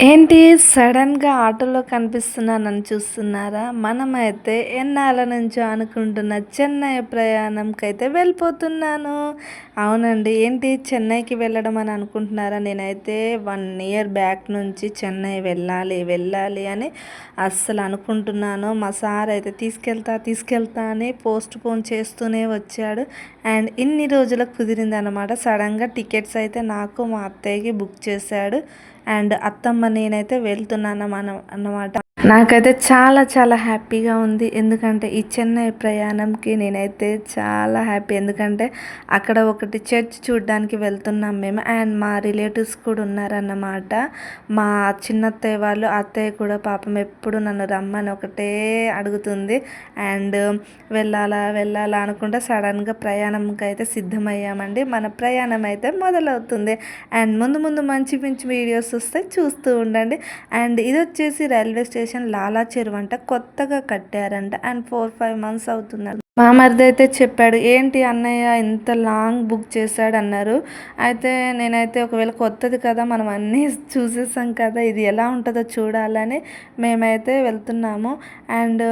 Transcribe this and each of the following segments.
ఏంటి? సడన్గా ఆటోలో కనిపిస్తున్నానని చూస్తున్నారా? మనమైతే ఎన్నాళ్ళ నుంచో అనుకుంటున్న చెన్నై ప్రయాణంకి అయితే వెళ్ళిపోతున్నాను. అవునండి. ఏంటి? చెన్నైకి వెళ్ళడం అని అనుకుంటున్నారా? నేనైతే వన్ ఇయర్ బ్యాక్ నుంచి చెన్నై వెళ్ళాలి వెళ్ళాలి అని అస్సలు అనుకుంటున్నాను. మా సార్ అయితే తీసుకెళ్తా తీసుకెళ్తా అని పోస్ట్ పోన్ చేస్తూనే వచ్చాడు. అండ్ ఇన్ని రోజులకు కుదిరింది అనమాట సడన్గా టికెట్స్ అయితే నాకు మా అత్తయ్యకి బుక్ చేశాడు. అండ్ అత్తమ్మ నేనైతే వెళ్తున్నాను మన అన్నమాట. నాకైతే చాలా చాలా హ్యాపీగా ఉంది. ఎందుకంటే ఈ చెన్నై ప్రయాణంకి నేనైతే చాలా హ్యాపీ. ఎందుకంటే అక్కడ ఒకటి చర్చ్ చూడడానికి వెళ్తున్నాం మేము. అండ్ మా రిలేటివ్స్ కూడా ఉన్నారన్నమాట. మా చిన్నత్తయ్య వాళ్ళు అత్తయ్య కూడా పాపం ఎప్పుడు నన్ను రమ్మని ఒకటే అడుగుతుంది. అండ్ వెళ్ళాలా వెళ్ళాలా అనుకుంటే సడన్గా ప్రయాణంకి అయితే సిద్ధమయ్యామండి. మన ప్రయాణం అయితే మొదలవుతుంది. అండ్ ముందు ముందు మంచి మంచి వీడియోస్ వస్తే చూస్తూ ఉండండి. అండ్ ఇది వచ్చేసి రైల్వే స్టేషన్ లాలా చెరువు అంట కొత్తగా కట్టారంట. అండ్ ఫోర్ ఫైవ్ మంత్స్ అవుతుంది మా మరిది అయితే చెప్పాడు ఏంటి అన్నయ్య ఇంత లాంగ్ బుక్ చేశాడు? అన్నారు. అయితే నేనైతే ఒకవేళ కొత్తది కదా మనం అన్నీ చూసేసాం కదా ఇది ఎలా ఉంటుందో చూడాలని మేమైతే వెళ్తున్నాము. అండ్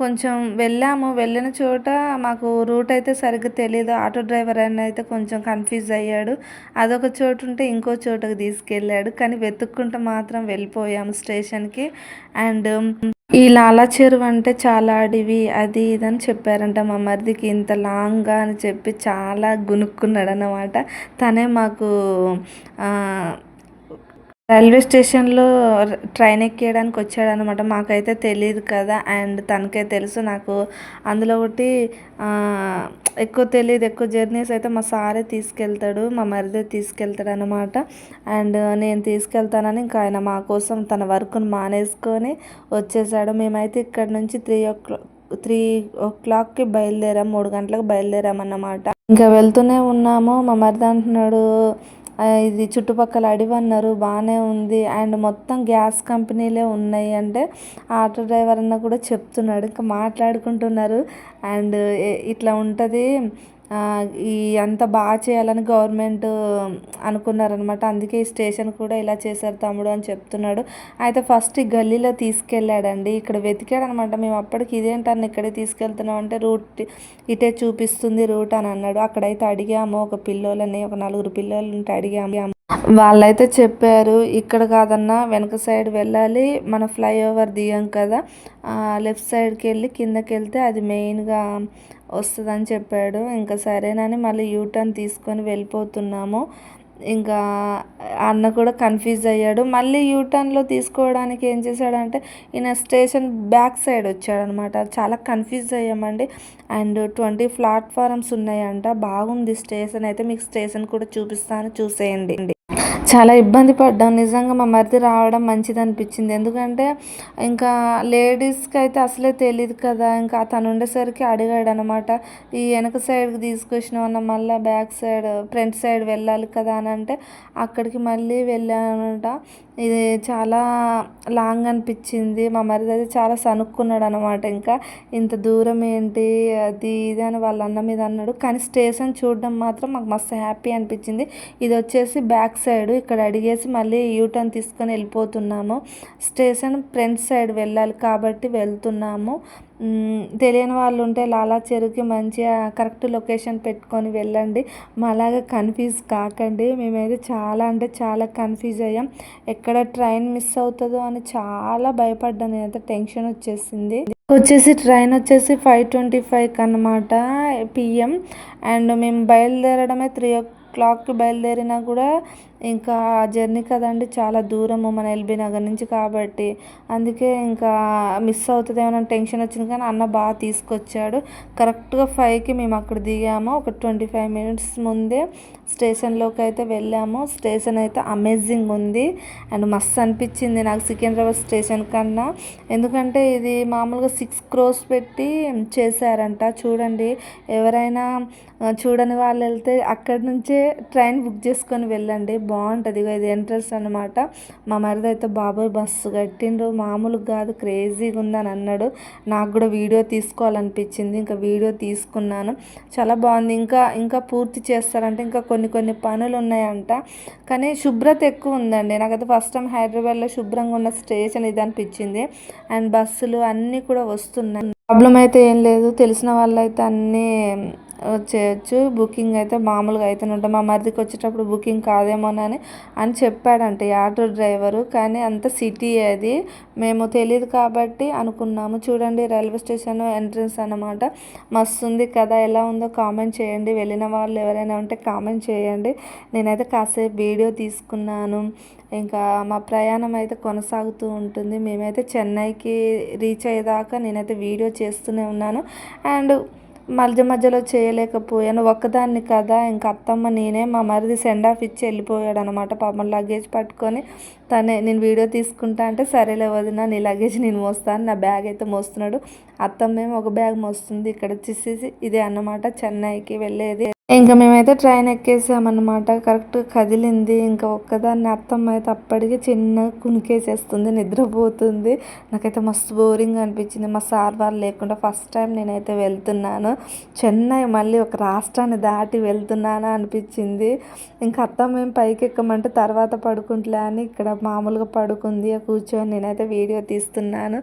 కొంచెం వెళ్ళాము. వెళ్ళిన చోట మాకు రూట్ అయితే సరిగ్గా తెలియదు ఆటో డ్రైవర్ అని అయితే కొంచెం కన్ఫ్యూజ్ అయ్యాడు. అదొక చోటు ఉంటే ఇంకో చోటుకు తీసుకెళ్ళాడు. కానీ వెతుక్కుంటూ మాత్రం వెళ్ళిపోయాము స్టేషన్కి. అండ్ ఈ లాలా చెరువు అంటే చాలా అడివి అది ఇది అని చెప్పారంట మా మరిదికి. ఇంత లాంగ్గా అని చెప్పి చాలా గునుక్కున్నాడు అన్నమాట తనే మాకు రైల్వే స్టేషన్లో ట్రైన్ ఎక్కేయడానికి వచ్చాడనమాట మాకైతే తెలియదు కదా అండ్ తనకే తెలుసు నాకు. అందులో ఒకటి ఎక్కువ తెలియదు ఎక్కువ జర్నీస్ అయితే మా సారే తీసుకెళ్తాడు మా మరిదే తీసుకెళ్తాడు అనమాట అండ్ నేను తీసుకెళ్తానని ఇంకా ఆయన మా కోసం తన వర్క్ను మానేసుకొని వచ్చేసాడు. మేమైతే ఇక్కడ నుంచి త్రీ ఓ క్లాక్ త్రీ ఓ క్లాక్కి బయలుదేరాం మూడు గంటలకు బయలుదేరామన్నమాట. ఇంకా వెళ్తూనే ఉన్నాము. మా మరిది అంటున్నాడు ఇది చుట్టుపక్కల అడవి అన్నారు బాగానే ఉంది. అండ్ మొత్తం గ్యాస్ కంపెనీలే ఉన్నాయి అంటే ఆటో డ్రైవర్ అన్న కూడా చెప్తున్నాడు. ఇంకా మాట్లాడుకుంటున్నారు. అండ్ ఇట్లా ఉంటుంది ఈ అంత బాగా చేయాలని గవర్నమెంట్ అనుకున్నారనమాట. అందుకే ఈ స్టేషన్ కూడా ఇలా చేశారు తమ్ముడు అని చెప్తున్నాడు. అయితే ఫస్ట్ ఈ గల్లీలో తీసుకెళ్ళాడండి. ఇక్కడ వెతికాడు అనమాట మేము అప్పటికి ఇదేంటని ఇక్కడే తీసుకెళ్తున్నాం అంటే రూట్ ఇటే చూపిస్తుంది రూట్ అని అన్నాడు. అక్కడైతే అడిగాము. ఒక పిల్లోలని ఒక నలుగురు పిల్లోలు ఉంటే అడిగాము. వాళ్ళైతే చెప్పారు ఇక్కడ కాదన్నా వెనక సైడ్ వెళ్ళాలి. మన ఫ్లైఓవర్ దిగాం కదా. లెఫ్ట్ సైడ్కి వెళ్ళి కిందకి వెళ్తే అది మెయిన్గా వస్తుందని చెప్పాడు. ఇంకా సరేనని మళ్ళీ యూటర్న్ తీసుకొని వెళ్ళిపోతున్నాము. ఇంకా అన్న కూడా కన్ఫ్యూజ్ అయ్యాడు. మళ్ళీ యూటర్న్లో తీసుకోవడానికి ఏం చేశాడంటే ఈయన స్టేషన్ బ్యాక్ సైడ్ వచ్చాడనమాట. చాలా కన్ఫ్యూజ్ అయ్యామండి. అండ్ ట్వంటీ ప్లాట్ఫారమ్స్ ఉన్నాయంట. బాగుంది స్టేషన్. అయితే మీకు స్టేషన్ కూడా చూపిస్తాను. చూసేయండి. చాలా ఇబ్బంది పడ్డాం. నిజంగా మా మరిది రావడం మంచిది అనిపించింది. ఎందుకంటే ఇంకా లేడీస్కి అయితే అసలే తెలియదు కదా. ఇంకా తను ఉండేసరికి అడిగాడు అనమాట ఈ వెనక సైడ్కి తీసుకొచ్చిన మళ్ళీ బ్యాక్ సైడ్ ఫ్రంట్ సైడ్ వెళ్ళాలి కదా అని అంటే అక్కడికి మళ్ళీ వెళ్ళానమాట ఇది చాలా లాంగ్ అనిపించింది. మా మరిది అయితే చాలా సనుక్కున్నాడు అనమాట ఇంకా. ఇంత దూరం ఏంటి అది ఇది అని వాళ్ళ అన్న మీద అన్నాడు. కానీ స్టేషన్ చూడడం మాత్రం మాకు మస్తు హ్యాపీ అనిపించింది. ఇది వచ్చేసి బ్యాక్ సైడ్. ఇక్కడ అడిగేసి మళ్ళీ యూటర్న్ తీసుకొని వెళ్ళిపోతున్నాము. స్టేషన్ ఫ్రంట్ సైడ్ వెళ్ళాలి కాబట్టి వెళ్తున్నాము. తెలియని వాళ్ళు ఉంటే లాలా చెరువుకి మంచిగా కరెక్ట్ లొకేషన్ పెట్టుకొని వెళ్ళండి. మాలాగా కన్ఫ్యూజ్ కాకండి. మేమైతే చాలా అంటే చాలా కన్ఫ్యూజ్ అయ్యాం. ఎక్కడ ట్రైన్ మిస్ అవుతుందో అని చాలా భయపడ్డాను. నేనైతే టెన్షన్ వచ్చేసింది. వచ్చేసి ట్రైన్ వచ్చేసి ఫైవ్ ట్వంటీ ఫైవ్కి అనమాట పిఎం అండ్ మేము బయలుదేరడమే త్రీ ఓ క్లాక్కి బయలుదేరినా కూడా ఇంకా జర్నీ కదండి చాలా దూరము మన ఎల్బీ నగర్ నుంచి కాబట్టి. అందుకే ఇంకా మిస్ అవుతుందేమో టెన్షన్ వచ్చింది కానీ అన్న బాగా తీసుకొచ్చాడు. కరెక్ట్గా ఫైవ్కి మేము అక్కడ దిగాము. ఒక ట్వంటీ ఫైవ్ మినిట్స్ ముందే స్టేషన్లోకి అయితే వెళ్ళాము. స్టేషన్ అయితే అమేజింగ్ ఉంది. అండ్ మస్తు అనిపించింది నాకు సికింద్రాబాద్ స్టేషన్ కన్నా. ఎందుకంటే ఇది మామూలుగా సిక్స్ క్రోస్ పెట్టి చేశారంట. చూడండి ఎవరైనా చూడని వాళ్ళు వెళ్తే అక్కడి నుంచే ట్రైన్ బుక్ చేసుకొని వెళ్ళండి. బాగుంటుంది ఇది ఎంట్రన్స్ అనమాట మా మరిది అయితే బాబాయ్ బస్సు కట్టిండ్రు. మామూలుగా కాదు క్రేజీగా ఉందని అన్నాడు. నాకు కూడా వీడియో తీసుకోవాలనిపించింది. ఇంకా వీడియో తీసుకున్నాను. చాలా బాగుంది. ఇంకా ఇంకా పూర్తి చేస్తారంటే. ఇంకా కొన్ని కొన్ని పనులు ఉన్నాయంట. కానీ శుభ్రత ఎక్కువ ఉందండి. నాకైతే ఫస్ట్ టైం హైదరాబాద్లో శుభ్రంగా ఉన్న స్టేషన్ ఇది అనిపించింది. అండ్ బస్సులు అన్నీ కూడా వస్తున్నాయి. ప్రాబ్లం అయితే ఏం లేదు. తెలిసిన వాళ్ళైతే అన్నీ చేయొచ్చు. బుకింగ్ అయితే మామూలుగా అయితే ఉంటాం మా మరిదికి వచ్చేటప్పుడు బుకింగ్ కాదేమోనని అని చెప్పాడంట ఈ ఆటో డ్రైవరు. కానీ అంత సిటీ అది. మేము తెలియదు కాబట్టి అనుకున్నాము. చూడండి రైల్వే స్టేషన్ ఎంట్రన్స్ అనమాట మస్తు ఉంది కదా ఎలా ఉందో కామెంట్ చేయండి. వెళ్ళిన వాళ్ళు ఎవరైనా ఉంటే కామెంట్ చేయండి. నేనైతే కాసేపు వీడియో తీసుకున్నాను. ఇంకా మా ప్రయాణం అయితే కొనసాగుతూ ఉంటుంది. మేమైతే చెన్నైకి రీచ్ అయ్యేదాకా నేనైతే వీడియో చేస్తూనే ఉన్నాను. అండ్ మధ్య మధ్యలో చేయలేకపోయాను. ఒక్కదాన్ని కదా ఇంకా అత్తమ్మ నేనే మా మరిది సెండ్ ఆఫ్ ఇచ్చి వెళ్ళిపోయాడు అనమాట పాపం లగేజ్ పట్టుకొని తనే నేను వీడియో తీసుకుంటా అంటే సరేలే వదిన నీ లగేజ్ నేను మోస్తాను నా బ్యాగ్ అయితే మోస్తున్నాడు. అత్తమ్మేమో ఒక బ్యాగ్ మోస్తుంది. ఇక్కడ వచ్చేసి ఇదే అన్నమాట చెన్నైకి వెళ్ళేది. ఇంకా మేమైతే ట్రైన్ ఎక్కేసామన్నమాట. కరెక్ట్ కదిలింది. ఇంకా ఒక్కదాన్ని అత్తమ్మ అయితే అప్పటికి చిన్న కునికేసేస్తుంది నిద్రపోతుంది. నాకైతే మస్తు బోరింగ్ అనిపించింది. మా సార్ వాళ్ళు లేకుండా ఫస్ట్ టైం నేనైతే వెళ్తున్నాను. చెన్నై మళ్ళీ ఒక రాష్ట్రాన్ని దాటి వెళ్తున్నాను అనిపించింది. ఇంకా అత్తమ్మ ఏం పైకి ఎక్కమంటే తర్వాత పడుకుంటలే అని ఇక్కడ మామూలుగా పడుకుంది. కూర్చొని నేనైతే వీడియో తీస్తున్నాను.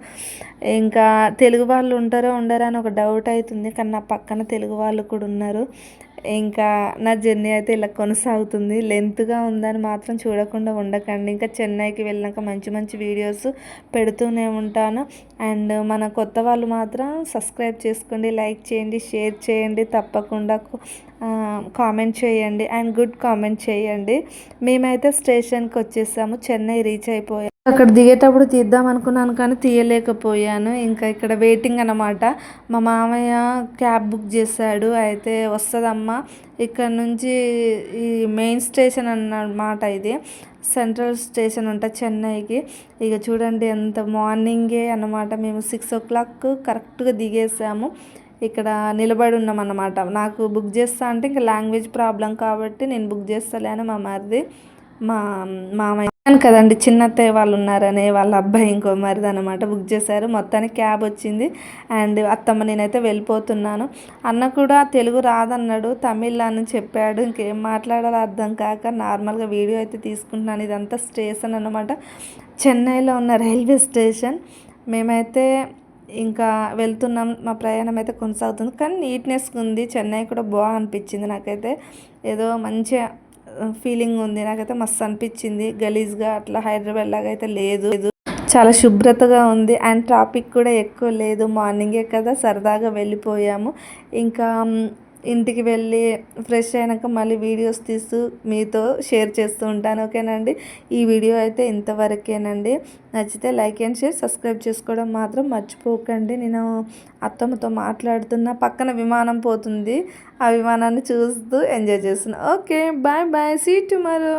ఇంకా తెలుగు వాళ్ళు ఉంటారో ఉండరో అని ఒక డౌట్ అవుతుంది కానీ నా పక్కన తెలుగు వాళ్ళు కూడా ఉన్నారు. ఇంకా నా జర్నీ అయితే ఇలా కొనసాగుతుంది. లెంత్గా ఉందని మాత్రం చూడకుండా ఉండకండి. ఇంకా చెన్నైకి వెళ్ళినాక మంచి మంచి వీడియోస్ పెడుతూనే ఉంటాను. అండ్ మన కొత్త వాళ్ళు మాత్రం సబ్స్క్రైబ్ చేసుకోండి లైక్ చేయండి షేర్ చేయండి తప్పకుండా కామెంట్ చేయండి. అండ్ గుడ్ కామెంట్ చేయండి. మేమైతే స్టేషన్కి వచ్చేసాము. చెన్నై రీచ్ అయిపోయాం అక్కడ దిగేటప్పుడు తీద్దాం అనుకున్నాను కానీ తీయలేకపోయాను. ఇంకా ఇక్కడ వెయిటింగ్ అనమాట మా మామయ్య క్యాబ్ బుక్ చేశాడు. అయితే వస్తుందమ్మా. ఇక్కడ నుంచి ఈ మెయిన్ స్టేషన్ అన్నమాట ఇది. సెంట్రల్ స్టేషన్ అంట చెన్నైకి. ఇక చూడండి ఎంత మార్నింగే అనమాట మేము సిక్స్ ఓ క్లాక్ కరెక్ట్గా దిగేసాము. ఇక్కడ నిలబడి ఉన్నాం అన్నమాట. నాకు బుక్ చేస్తా అంటే ఇంకా లాంగ్వేజ్ ప్రాబ్లం కాబట్టి నేను బుక్ చేస్తలేను మా మరిది. మా మామయ్య కదండి చిన్నత్తయ్య వాళ్ళు ఉన్నారని వాళ్ళ అబ్బాయి ఇంకో మరిది అనమాట బుక్ చేశారు. మొత్తానికి క్యాబ్ వచ్చింది అండ్ అత్తమ్మ నేనైతే వెళ్ళిపోతున్నాను. అన్న కూడా తెలుగు రాదన్నాడు తమిళ్ అని చెప్పాడు ఇంకేం మాట్లాడాలో అర్థం కాక నార్మల్గా వీడియో అయితే తీసుకుంటున్నాను. ఇదంతా స్టేషన్ అనమాట చెన్నైలో ఉన్న రైల్వే స్టేషన్. మేమైతే ఇంకా వెళ్తున్నాం మా ప్రయాణం అయితే కొనసాగుతుంది. కానీ నీట్నెస్ ఉంది చెన్నై కూడా బాగా అనిపించింది నాకైతే. ఏదో మంచిగా ఫీలింగ్ ఉంది. నాకైతే మస్తు అనిపించింది. గలీజ్గా అట్లా హైదరాబాద్ లాగా అయితే లేదు. చాలా శుభ్రతగా ఉంది. అండ్ ట్రాఫిక్ కూడా ఎక్కువ లేదు. మార్నింగే కదా సరదాగా వెళ్ళిపోయాము. ఇంకా ఇంటికి వెళ్ళి ఫ్రెష్ అయినాక మళ్ళీ వీడియోస్ తీస్తూ మీతో షేర్ చేస్తూ ఉంటాను ఓకేనండి? ఈ వీడియో అయితే ఇంతవరకేనండి. నచ్చితే లైక్ అండ్ షేర్ సబ్స్క్రైబ్ చేసుకోవడం మాత్రం మర్చిపోకండి. నేను అత్తమ్మతో మాట్లాడుతున్న పక్కన విమానం పోతుంది. ఆ విమానాన్ని చూస్తూ ఎంజాయ్ చేస్తున్నాను okay bye bye see tomorrow.